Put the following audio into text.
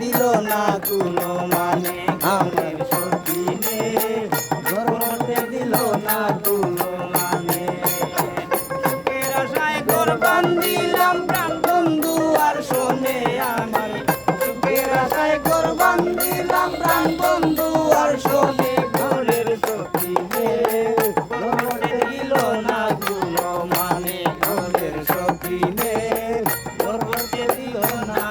দিল না কোনো মানে আমার সতীনে ধর্মতে দিল না তুলো মানে। সুখের আশায় কোরবান দিলাম প্রাণ বন্ধু আর শোনে আমার সুখের আশায় কোরবান দিলাম প্রাণ বন্ধু আর শোনে ঘরের সতীনে ধর্মতে দিল না কোনো মানে ঘরের সতীনে ধর্মতে দিল না